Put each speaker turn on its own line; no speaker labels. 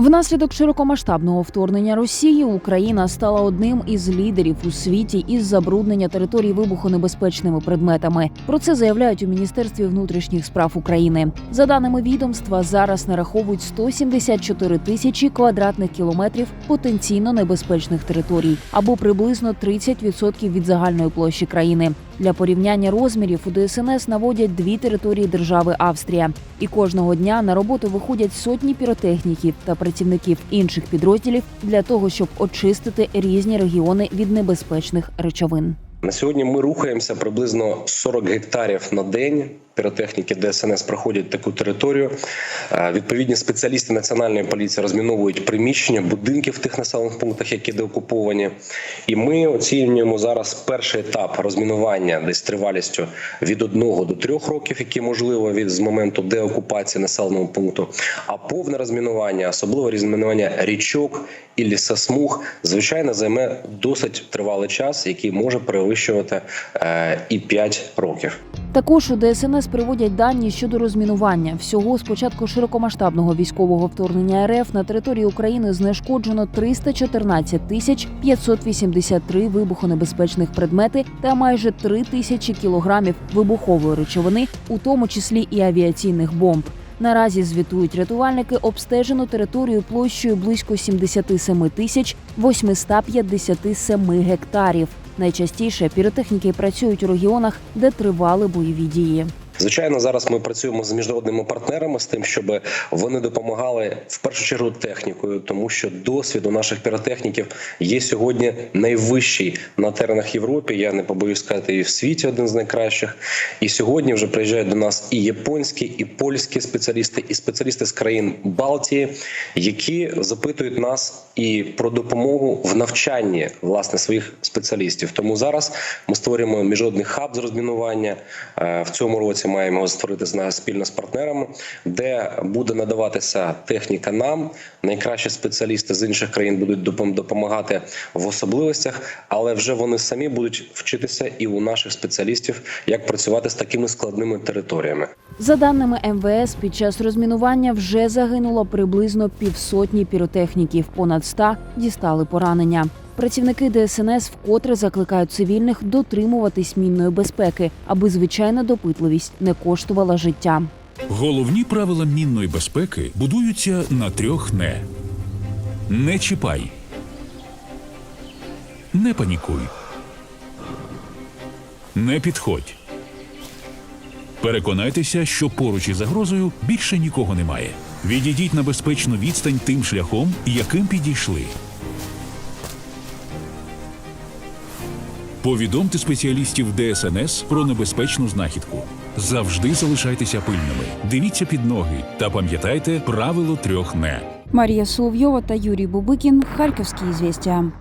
Внаслідок широкомасштабного вторгнення Росії Україна стала одним із лідерів у світі із забруднення територій вибухонебезпечними предметами. Про це заявляють у міністерстві внутрішніх справ України. За даними відомства, зараз нараховують 174 тисячі квадратних кілометрів потенційно небезпечних територій або приблизно 30% від загальної площі країни. Для порівняння розмірів у ДСНС наводять дві території держави Австрія, і кожного дня на роботу виходять сотні піротехніків та працівників інших підрозділів для того, щоб очистити різні регіони від небезпечних речовин.
На сьогодні ми рухаємося приблизно 40 гектарів на день. Піротехніки ДСНС проходять таку територію. Е, Відповідні спеціалісти національної поліції розміновують приміщення, будинки в тих населених пунктах, які деокуповані. І ми оцінюємо зараз перший етап розмінування десь тривалістю від 1 до 3 років, які можливо від з моменту деокупації населеного пункту. А повне розмінування, особливо розмінування річок і лісосмуг, звичайно, займе досить тривалий час, який може перевищувати е, і 5 років.
Також у ДСНС приводять дані щодо розмінування. Всього з початку широкомасштабного військового вторгнення РФ на території України знешкоджено 314 тисяч 583 вибухонебезпечних предмети та майже 3 тисячі кілограмів вибухової речовини, у тому числі і авіаційних бомб. Наразі звітують рятувальники обстежену територію площею близько 77 тисяч 857 гектарів. Найчастіше піротехніки працюють у регіонах, де тривали бойові дії.
Звичайно, зараз ми працюємо з міжнародними партнерами з тим, щоб вони допомагали в першу чергу технікою, тому що досвід у наших піротехніків є сьогодні найвищий на теренах Європи. Я не побоюсь сказати, і в світі один з найкращих. І сьогодні вже приїжджають до нас і японські, і польські спеціалісти, і спеціалісти з країн Балтії, які запитують нас і про допомогу в навчанні власне своїх спеціалістів. Тому зараз ми створюємо міжнародний хаб з розмінування Е, в цьому році. Маємо його створити спільно з партнерами, де буде надаватися техніка нам. Найкращі спеціалісти з інших країн будуть допом- допомагати в особливостях, але вже вони самі будуть вчитися і у наших спеціалістів, як працювати з такими складними територіями.
За даними МВС, під час розмінування вже загинуло приблизно півсотні піротехніків, понад 100 дістали поранення. Працівники ДСНС вкотре закликають цивільних дотримуватись мінної безпеки, аби звичайна допитливість не коштувала життя.
Головні правила мінної безпеки будуються на трьох не: не чіпай, не панікуй, не підходь. Переконайтеся, що поруч із загрозою більше нікого немає. Відійдіть на безпечну відстань тим шляхом, яким підійшли. Повідомте спеціалістів ДСНС про небезпечну знахідку. Завжди залишайтеся пильними. Дивіться під ноги та пам'ятайте правило трьох не.
Марія Соловйова та Юрій Бубикін. Харківські звістя.